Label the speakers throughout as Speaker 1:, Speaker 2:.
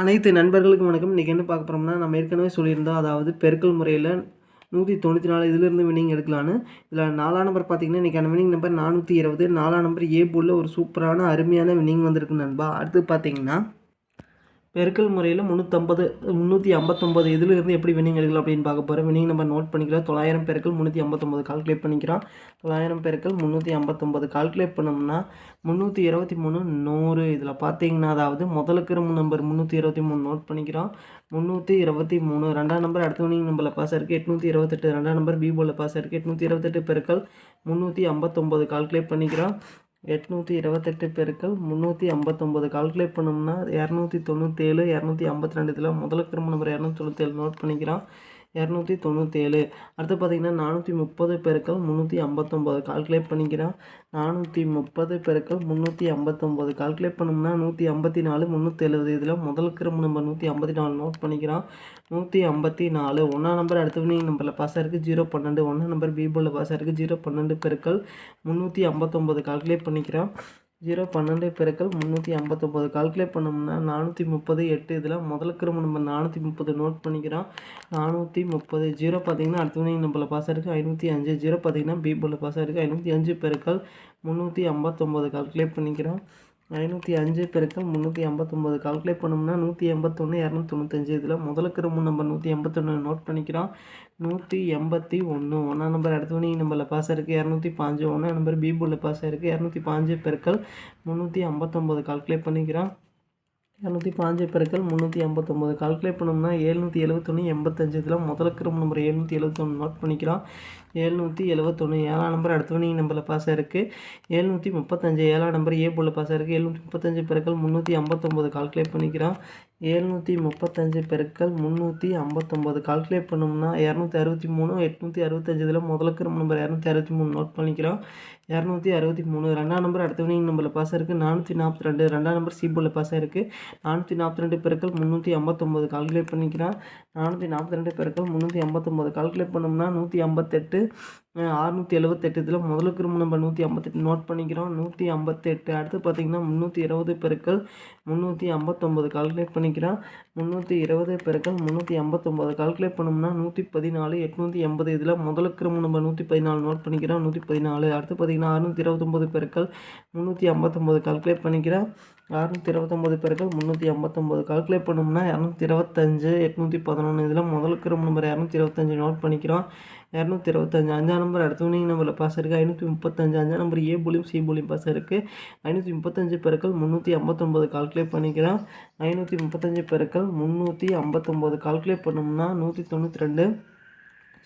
Speaker 1: அனைத்து நண்பர்களுக்கும் வணக்கம். இன்றைக்கி என்ன பார்க்க போகிறோம்னா நம்ம ஏற்கனவே சொல்லியிருந்தோம் அதாவது பெருக்கல் முறையில் நூற்றி தொண்ணூற்றி நாலு இதிலிருந்து வினிங் எடுக்கலான்னு இதில் நாலாம் நம்பர் பார்த்தீங்கன்னா இன்றைக்கான வினிங் நம்பர் நானூற்றி இருபது நாலாம் நம்பர் ஏ போலில் ஒரு சூப்பரான அருமையான வினிங் வந்திருக்கு நண்பா. அடுத்து பார்த்திங்கன்னா பெருக்கல் முறையில் முந்நூற்றம்பது முந்நூற்றி ஐம்பத்தொம்பது இதில் இருந்து எப்படி வினிங் எடுக்கலாம் அப்படின்னு பார்க்க போகிறோம் வினிங் நம்ம நோட் பண்ணிக்கிறோம். தொள்ளாயிரம் பெருக்கள் முந்நூற்றி ஐம்பத்தொம்பது கால்குலேட் பண்ணிக்கிறோம். தொள்ளாயிரம் பெருக்கள் முந்நூற்றி ஐம்பத்தொம்பது கால்குலேட் பண்ணோம்னா முந்நூற்றி இருபத்தி மூணு நூறு. இதில் பார்த்தீங்கன்னா அதாவது முதலுக்கு நம்பர் முந்நூற்றி இருபத்தி மூணு நோட் பண்ணிக்கிறோம். முந்நூற்றி இருபத்தி மூணு ரெண்டாம் நம்பர் அடுத்த வினிங் நம்பரில் பாஸ் இருக்குது எட்நூற்றி இருபத்தெட்டு ரெண்டாம் நம்பர் பி பாஸ் இருக்குது எட்நூற்றி இருபத்தெட்டு பெருக்கள் முந்நூற்றி ஐம்பத்தொம்பது கால்குலேட் பண்ணிக்கிறோம். எட்நூற்றி இருபத்தெட்டு பெருக்கள் முந்நூற்றி ஐம்பத்தொம்போது. கால்குலேட் பண்ணோம்னா இரநூத்தி தொண்ணூற்றேழு இரநூத்தி ஐம்பத்தி ரெண்டு. இதில் முதல்ல கிரம நம்பர் இரநூத்தி தொண்ணூற்றேழு நோட் பண்ணிக்கிறோம். இரநூத்தி தொண்ணூற்றேழு அடுத்து பார்த்திங்கன்னா நானூற்றி முப்பது பெருக்கள் முந்நூற்றி ஐம்பத்தொம்போது. கால்குலேட் பண்ணிக்கிறோம் நானூற்றி முப்பது பெருக்கள் முந்நூற்றி ஐம்பத்தொம்போது. கால்குலேட் பண்ணோம்னா நூற்றி ஐம்பத்தி நாலு முந்நூற்றி எழுபது இதில் முதல் கிரம நம்பர் நூற்றி ஐம்பத்தி நாலு நோட் பண்ணிக்கிறோம். நூற்றி ஐம்பத்தி நாலு. ஒன்றாம் நம்பர் அடுத்த வினிங் நம்பரில் பாஸ் இருக்குது ஜீரோ பன்னெண்டு. ஒன்றாம் நம்பர் பீபோவில் பாஸ் இருக்குது ஜீரோ பன்னெண்டு பெருக்கள் முந்நூற்றி ஐம்பத்தொம்போது. கால்குலேட் பண்ணிக்கிறோம். ஜீரோ பன்னெண்டு பெருக்கள் முந்நூற்றி ஐம்பத்தொம்போது. கால்குலேட் பண்ணோம்னா நானூற்றி முப்பது எட்டு. இதில் முதல் கிரம நம்ம நானூற்றி முப்பது நோட் பண்ணிக்கிறோம். நானூற்றி முப்பது. ஜீரோ பார்த்தீங்கன்னா அடுத்த வினை நம்மள பாஸ் இருக்குது ஐநூற்றி அஞ்சு. ஜீரோ பார்த்தீங்கன்னா பி போல பாஸ் இருக்குது ஐநூற்றி அஞ்சு பெருக்கள் முந்நூற்றி ஐம்பத்தொம்போது. கால்குலேட் பண்ணிக்கிறோம். ஐநூற்றி அஞ்சு பெருக்கள் முந்நூற்றி ஐம்பத்தொம்போது கால்குலேட் பண்ணோம்னா நூற்றி எண்பத்தொன்று இரநூத்தி தொண்ணூத்தஞ்சு இதில் முதலுக்கு ரொம்ப நம்பர் நூற்றி எண்பத்தொன்று நோட் பண்ணிக்கிறோம். நூற்றி எண்பத்தி ஒன்று ஒன்றாம் நம்பர் அடுத்தவனி நம்பரில் பாஸ் e இருக்குது இரநூத்தி பாஞ்சு. ஒன்றாம் நம்பர் பீபுல பாஸ் இருக்குது இரநூத்தி பாஞ்சு பெருக்கள் முந்நூற்றி ஐம்பத்தொம்போது கால்குலேட் பண்ணிக்கிறோம். இரநூத்தி பாஞ்சு பெருக்கள் முந்நூற்றி ஐம்பத்தொம்போது. கால்குலேட் பண்ணோம்னா ஏழ்நூற்றி எழுபத்தொன்று எண்பத்தஞ்சு. இதில் முதல் கிரம் நம்பர் எழுநூற்றி எழுபத்தொன்று நோட் பண்ணிக்கலாம் ஏழ்நூற்றி எழுபத்தொன்று ஏழாம் நம்பர் அடுத்த நம்பரில் பாஸ் இருக்குது ஏழ்நூற்றி முப்பத்தஞ்சு ஏழாம் நம்பர் ஏ போல் பாஸ் இருக்குது எழுநூற்றி முப்பத்தஞ்சு பெருக்கள் முந்நூற்றி ஐம்பத்தொம்போது. கால்குலேட் பண்ணிக்கிறோம். ஏழ்நூற்றி முப்பத்தஞ்சு பெருக்கள் முந்நூற்றி ஐம்பத்தொம்போது. கால்குலேட் பண்ணோம்னா இரநூத்தி அறுபத்தி மூணு எட்நூற்றி அறுபத்தஞ்சு இதில் முதல் கிரம் நம்பர் இரநூத்தி அறுபத்தி மூணு நோட் பண்ணிக்கிறோம். இரநூத்தி அறுபத்தி மூணு ரெண்டாம் நம்பர் அடுத்த வினிங் நம்பரில் பாஸ் இருக்குது நானூற்றி நாற்பத்தி ரெண்டு ரெண்டாம் நம்பர் சிபோவில் பாஸ் இருக்குது நானூற்றி நாற்பத்தி ரெண்டு பெருக்கள் முந்நூற்றி ஐம்பத்தொம்போது. கால்குலேட் பண்ணிக்கிறான் நானூற்றி நாற்பத்தி ரெண்டு பெருக்கள் முந்நூற்றி ஐம்பத்தொம்போது. கால்குலேட் பண்ணோம்னா நூற்றி ஐம்பத்தெட்டு அறுநூற்றி எழுபத்தெட்டு இதில் முதல் கிரும நம்ம நூற்றி ஐம்பத்தெட்டு நோட் பண்ணிக்கிறோம். நூற்றி ஐம்பத்தெட்டு. அடுத்து பார்த்திங்கன்னா முந்நூற்றி இருபது பெருக்கள் முந்நூற்றி ஐம்பத்தொம்போது கால்குலேட் பண்ணிக்கிறோம். முந்நூற்றி இருபது பெருக்கள் முந்நூற்றி ஐம்பத்தொம்போது கால்குலேட் பண்ணோம்னா நூற்றி பதினாலு எட்நூற்றி எண்பது இதில் முதல் கிரும நம்ம நூற்றி பதினாலு நோட் பண்ணிக்கிறோம். நூற்றி பதினாலு. அடுத்து பார்த்திங்கன்னா அறுநூற்றி இருபத்தொம்போது பெருக்கள் முந்நூற்றி ஐம்பத்தொம்பது கால்குலேட் பண்ணிக்கிறேன் அறுநூற்றி இருபத்தொம்போது பேருக்கள் முந்நூற்றி ஐம்பத்தொம்போது கால்குலேட் பண்ணோம்னா இரநூத்தி இருபத்தஞ்சு எட்நூற்றி பதினொன்று இதில் முதல் ரொம்ப நம்பர் இரநூத்தி இருபத்தஞ்சு நோட் பண்ணிக்கிறோம். இரநூத்தி இருபத்தஞ்சு அஞ்சாம் நம்பர் அடுத்த வினிங் நம்பரில் பாஸ் இருக்குது ஐநூற்றி முப்பத்தஞ்சு அஞ்சாம் நம்பர் ஏ புலியும் சி புலியும் பாஸ் இருக்குது ஐநூற்றி முப்பத்தஞ்சு பெருக்கள் முந்நூற்றி ஐம்பத்தொம்போது கால்குலேட் பண்ணிக்கிறோம். ஐநூற்றி முப்பத்தஞ்சு பெருக்கள் முந்நூற்றி ஐம்பத்தொம்போது கால்குலேட் பண்ணோம்னா நூற்றி தொண்ணூற்றி ரெண்டு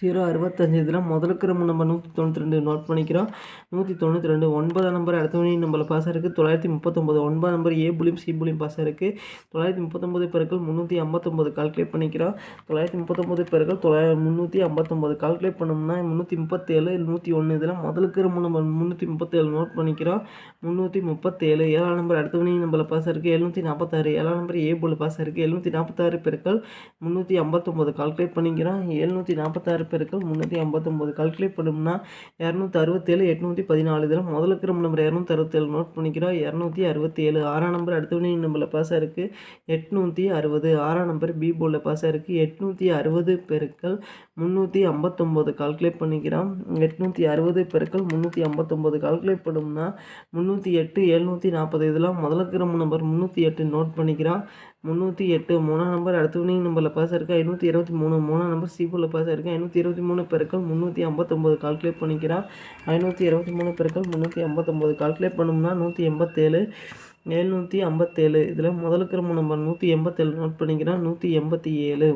Speaker 1: ஜீரோ அறுபத்தஞ்சு. இதில் முதலுக்கு நம்ம நம்பர் நூற்றி தொண்ணூற்றி ரெண்டு நோட் பண்ணிக்கிறோம். நூற்றி தொண்ணூற்றி ரெண்டு ஒன்பதாம் நம்பர் அடுத்த மணி நம்பரில் பாஸ் இருக்குது தொள்ளாயிரத்தி முப்பத்தொம்பது ஒன்பதாம் நம்பர் ஏ புலியும் சி புலியும் பாஸ் இருக்குது தொள்ளாயிரத்தி முப்பத்தொம்பது பெருக்கள் முந்நூற்றி ஐம்பத்தொம்பது கால்குலேட் பண்ணிக்கிறோம். தொள்ளாயிரத்தி முப்பத்தொம்பது பெருக்கள் தொள்ளாயிர முந்நூற்றி ஐம்பத்தொம்பது கால்குலேட் பண்ணோம்னா முந்நூற்றி முப்பத்தேழு நூற்றி ஒன்று இதில் முதலுக்கு நம்ம நம்பர் முந்நூற்றி முப்பத்தேழு நோட் பண்ணிக்கிறோம். முந்நூற்றி முப்பத்தேழு ஏழாம் நம்பர் அடுத்த மணி நம்பரில் பாஸ் இருக்குது எழுநூற்றி நாற்பத்தாறு ஏழாம் நம்பர் ஏ புல் பாஸ் இருக்குது எழுநூற்றி நாற்பத்தாறு பெருக்கள் முந்நூற்றி ஐம்பத்தொம்பது கால்குலேட் பண்ணிக்கிறோம். எழுநூற்றி நாற்பத்தாறு பெருக்கள் முந்நூற்றி ஐம்பத்தொம்போது கால்குலேட் பண்ணோம்னா இரநூத்தி அறுபத்தேழு எட்நூற்றி பதினாலு. இதில் முதல் இருக்கிற நம்பர் இரநூத்தி அறுபத்தேழு நோட் பண்ணிக்கிறோம். இரநூத்தி அறுபத்தி ஏழு ஆறாம் நம்பர் அடுத்த நம்பரில் பாஸாக இருக்குது எட்நூற்றி அறுபது. ஆறாம் நம்பர் பி போர்டில் பாஸாக இருக்குது எட்நூற்றி அறுபது பெருக்கள் முந்நூற்றி ஐம்பத்தொம்போது கால்குலேட் பண்ணிக்கிறோம். எட்நூற்றி அறுபது பெருக்கள் முந்நூற்றி ஐம்பத்தொம்போது கால்குலேட் பண்ணோம்னா முந்நூற்றி எட்டு எழுநூற்றி நாற்பது. இதெல்லாம் முதல்ல இருக்கிற நம்பர் முந்நூற்றி எட்டு நோட் பண்ணிக்கிறான் முந்நூற்றி எட்டு மூணாம் நம்பர் அடுத்த வினிங் நம்பரில் பாஸ் இருக்குது ஐநூற்றி இருபத்தி மூணு மூணாம் நம்பர் சிபியில் பாஸ் இருக்குது ஐநூற்றி இருபத்தி மூணு பெருக்கள் முந்நூற்றி ஐம்பத்தொம்போது கால்குலேட் பண்ணிக்கிறான் ஐநூற்றி இருபத்தி மூணு பெருக்கள் முந்நூற்றி ஐம்பத்தொம்போது கால்குலேட் பண்ணோம்னா நூற்றி எண்பத்தேழு எழுநூற்றி ஐம்பத்தேழு. இதில் முதலுக்கிற நம்பர் நூற்றி எண்பத்தேழு நோட் பண்ணிக்கிறான் நூற்றி எண்பத்தி ஏழு.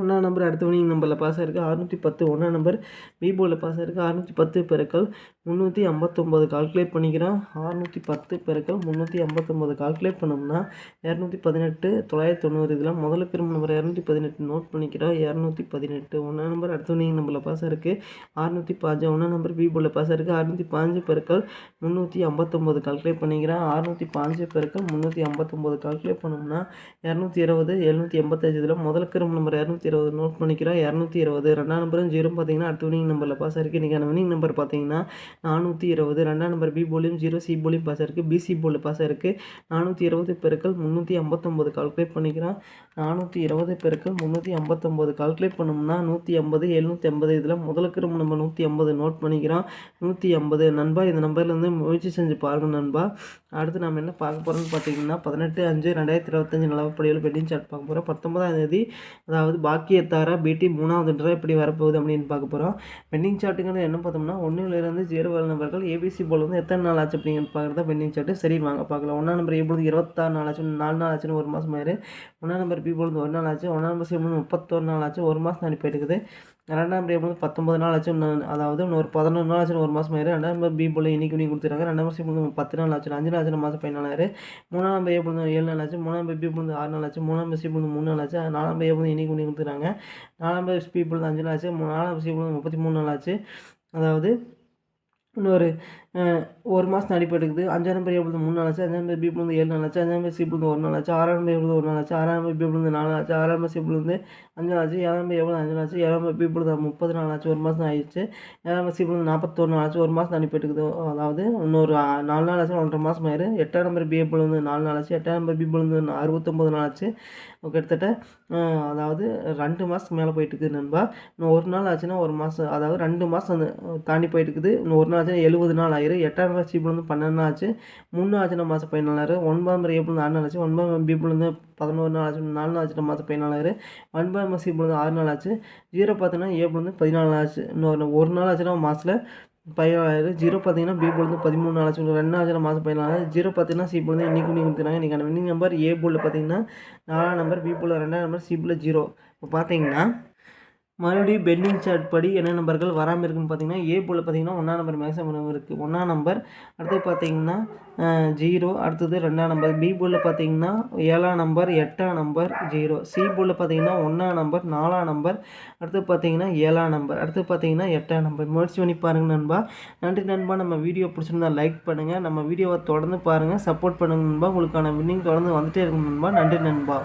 Speaker 1: ஒன்றாம் நம்பர் அடுத்த வினிங் நம்பரில் பாஸ் ஆயிருக்கு. அறுநூற்றி பத்து ஒன்றாம் நம்பர் பிபோவில் பாஸ் ஆயிருக்கு. அறுநூற்றி பத்து பெருக்கள் முந்நூற்றி ஐம்பத்தொம்போது கால்குலேட் பண்ணிக்கிறோம் அறுநூற்றி பத்து பெருக்கள் முந்நூற்றி ஐம்பத்தொம்போது கால்குலேட் பண்ணோம்னா இரநூத்தி பதினெட்டு தொள்ளாயிரத்தி தொண்ணூறு இதில் முதல்ல பெரும் நம்பர் இரநூத்தி பதினெட்டு நோட் பண்ணிக்கிறோம். இரநூத்தி பதினெட்டு ஒன்றாம் நம்பர் அடுத்த வினிங் நம்பரில் பாஸ் ஆயிருக்கு. அறுநூற்றி பாஞ்சு ஒன்றாம் நம்பர் பிபோவில் பாஸ் ஆயிருக்கு. அறுநூற்றி பாஞ்சு பெருக்கள் முந்நூற்றி ஐம்பத்தொம்போது கால்குலேட் பண்ணிக்கிறான். அறுநூற்றி பாஞ்சு பெருக்கள் முந்நூற்றி ஐம்பத்தொம்போது கால்குலேட் பண்ணோம்னா இரநூத்தி இருபது எழுநூற்றி எண்பத்தஞ்சு இதில் முதல் கிரும நம்பர் இரநூத்தி இரநூத்தி இருபது நோட் பண்ணிக்கிறோம் இரநூத்தி இருபது. ரெண்டாம் நம்பரும் ஜீரோ பார்த்தீங்கன்னா அடுத்த வினிங் நம்பரில் பாஸ் இருக்குது இன்றைக்கான வினிங் நம்பர் பார்த்தீங்கன்னா நானூற்றி இருபது. ரெண்டாம் நம்பர் பி போலியும் ஜீரோ சி போலியும் பாஸ் இருக்குது பிசி போலில் பாஸ் இருக்குது நானூற்றி இருபது பெருக்கள் முந்நூற்றி ஐம்பத்தொம்போது கால்குலேட் பண்ணிக்கிறோம் நானூற்றி இருபது பெருக்கள் முந்நூற்றி ஐம்பத்தொம்போது கால்குலேட் பண்ணோம்னா நூற்றி ஐம்பது எழுநூற்றி ஐம்பது. இதில் முதலுக்கு நம்ம நூற்றி ஐம்பது நோட் பண்ணிக்கிறோம் நூற்றி ஐம்பது. நண்பா இந்த நம்பர்லேருந்து முயற்சி செஞ்சு பாருங்கள் நண்பா. அடுத்து நம்ம என்ன பார்க்க போகிறோம்னு பார்த்தீங்கன்னா பதினெட்டு அஞ்சு ரெண்டாயிரத்தி இருபத்தஞ்சி நிலவப்படியில் வெட்டிங் சார்ட் பார்க்க போகிறோம் பத்தொன்பதாம் தேதி அதாவது பாக்கியத்தாரா பிடி மூணாவது ட்ரா எப்படி வரப்போகுது அப்படின்னு பார்க்க போகிறோம் பெண்டிங் சார்ட்டுங்கிறது என்ன பார்த்தோம்னா ஒன்றிலிருந்து ஜீரோ வர நம்பர்கள் ஏபிசி போல் வந்து எத்தனை நாள் ஆச்சு அப்படிங்கிறது பார்க்குறது பெண்டிங் சார்ட்டு சரி வாங்க பார்க்கலாம். ஒன்றாம் நம்பர் எப்பொழுது இருபத்தாறு நாள் ஆச்சு நாலு நாள் ஆச்சுன்னு ஒரு மாதம் ஆயிரு. ஒன்றாம் நம்பர் பி பொழுது ஒரு நாள் ஆச்சு ஒன்றாம் நம்பர் சி முப்பத்தொரு நாள் ஆச்சு ஒரு மாதம் அனுப்பி இருக்குது ரெண்டாம் நம்பர் பொழுது பத்தொம்பது நாள் ஆச்சு இன்னும் அதாவது இன்னொரு பதினொன்று நாள் ஆச்சு ஒரு மாதம் ஆயிரு ரெண்டாம் நம்பர் பி போல் இன்னைக்கு நீங்கள் கொடுத்துருக்காங்க ரெண்டாம் நம்பர் சி பத்து நாள் ஆச்சு அஞ்சு நாள் ஆச்சு மாதம் பதினாலாயிரம் மூணாம் நம்பர் ஏ ஏழு நாள் ஆச்சு மூணாம் நம்பர் பி பொழுது ஆறு நாள் ஆச்சு மூணாம் நம்பர் சி பொழுது மூணு நாள் ஆச்சு நாலாம் நம்பர் ஏ பொழுது கொடுத்துருக்காங்க நாலாம் நம்பர் பி பொழுது அஞ்சு நாள் ஆச்சு நாலாம் நம்பர் சி பொழுது முப்பத்தி மூணு நாள் ஆச்சு அதாவது இன்னொரு ஒரு மாதம் அடிப்பு எடுக்குது அஞ்சாம் நம்பர் ஏ மூணு நாள் ஆச்சு அஞ்சாம் நம்பர் பி ஏழு நாள் ஆச்சு அஞ்சாம் நம்பர் சி ஒரு நாள் ஆச்சு ஆறாம் நம்பர் ஒரு நாள் ஆச்சு ஆறாம் நம்பர் பி நாலு ஆச்சு ஆறாம் நம்பர் சி பிளந்து அஞ்சு நாள் ஆச்சு ஏழாம் நம்பர் எவ்வளோ அஞ்சு நாள் ஆச்சு ஏழாம் நம்பர் பி பிளந்து முப்பது நாள் ஆச்சு ஒரு மாதம் ஆயிடுச்சு ஏழாம் நம்பர் சி பிளந்து நாற்பத்தொரு நாள் ஆச்சு ஒரு மாதம் அனுப்பி அதாவது இன்னொரு நாலு நாள் ஆச்சு ஒன்றரை மாதம் ஆயிரு எட்டாம் நம்பர் பி வந்து நாலு நாள் ஆச்சு எட்டாம் நம்பர் பி பிளந்து அறுபத்தொம்பது நாள் ஆச்சு கிட்டத்தட்ட அதாவது ரெண்டு மாதத்துக்கு மேலே போயிட்டு இருக்குது நண்பா. இன்னும் ஒரு நாள் ஆச்சுன்னா ஒரு மாதம் அதாவது ரெண்டு மாதம் அந்த தாண்டி போயிட்டு இருக்குது இன்னும் ஒரு நாள் ஆச்சுன்னா எழுபது நாள் ஆயிரும். எட்டாம் கிளாஸ் சி வந்து பன்னெண்டு நாள் ஆச்சு. மூணு ஆச்சுன்னா மாதம் பதினாலாயிரம் ஒன்பதாம் ஏப்ரல் ஆறு நாள் ஆச்சு. ஒன்பதாம் நம்பர் வந்து பதினோரு நாள் ஆச்சு. நாலு நாள் ஆச்சுன்னா மாதம் பதினாலாயிரம் ஒன்பதாம் மாதம் சி வந்து ஆறு நாள் ஆச்சு. ஜீரோ பார்த்தோன்னா ஏப்ரல் வந்து பதினாலு நாள் ஆச்சு. இன்னொரு ஒரு நாள் ஆச்சுன்னா மாதத்தில் பதினாலாயிரம் ஜீரோ பார்த்தீங்கன்னா பி வந்து பதிமூணு நாள் சொல்லி ரெண்டாவது மாதம் பதினாலாயிரம் ஜீரோ பார்த்தீங்கன்னா சி வந்து இன்றைக்கி நீங்கள் கொடுத்துருக்காங்க இன்றைக்கான வின்னிங் நம்பர் ஏ போலில் பார்த்தீங்கன்னா நாலாம் நம்பர் பி போலில் ரெண்டாம் நம்பர் சி போலில் ஜீரோ இப்போ பார்த்தீங்கன்னா மறுபடியும் பெண்டிங் சார்ட் படி என்ன நம்பர்கள் வராமல் இருக்குன்னு பார்த்தீங்கன்னா ஏ போல் பார்த்தீங்கன்னா ஒன்றா நம்பர் மேக்ஸிமம் இருக்குது ஒன்றாம் நம்பர் அடுத்து பார்த்தீங்கன்னா ஜீரோ அடுத்தது ரெண்டாம் நம்பர் பி போலில் பார்த்தீங்கன்னா ஏழாம் நம்பர் எட்டாம் நம்பர் ஜீரோ சி போலில் பார்த்தீங்கன்னா ஒன்றாம் நம்பர் நாலாம் நம்பர் அடுத்து பார்த்தீங்கன்னா ஏழாம் நம்பர் அடுத்து பார்த்தீங்கன்னா எட்டாம் நம்பர் முயற்சி பண்ணி பாருங்கள் நண்பா. நன்றி நண்பா. நம்ம வீடியோ பிடிச்சிருந்தா லைக் பண்ணுங்கள் நம்ம வீடியோவை தொடர்ந்து பாருங்கள் சப்போர்ட் பண்ணுங்கள் நண்பா. உங்களுக்கான வின்னிங் தொடர்ந்து வந்துகிட்டே இருக்கும் நண்பா. நன்றி நண்பா.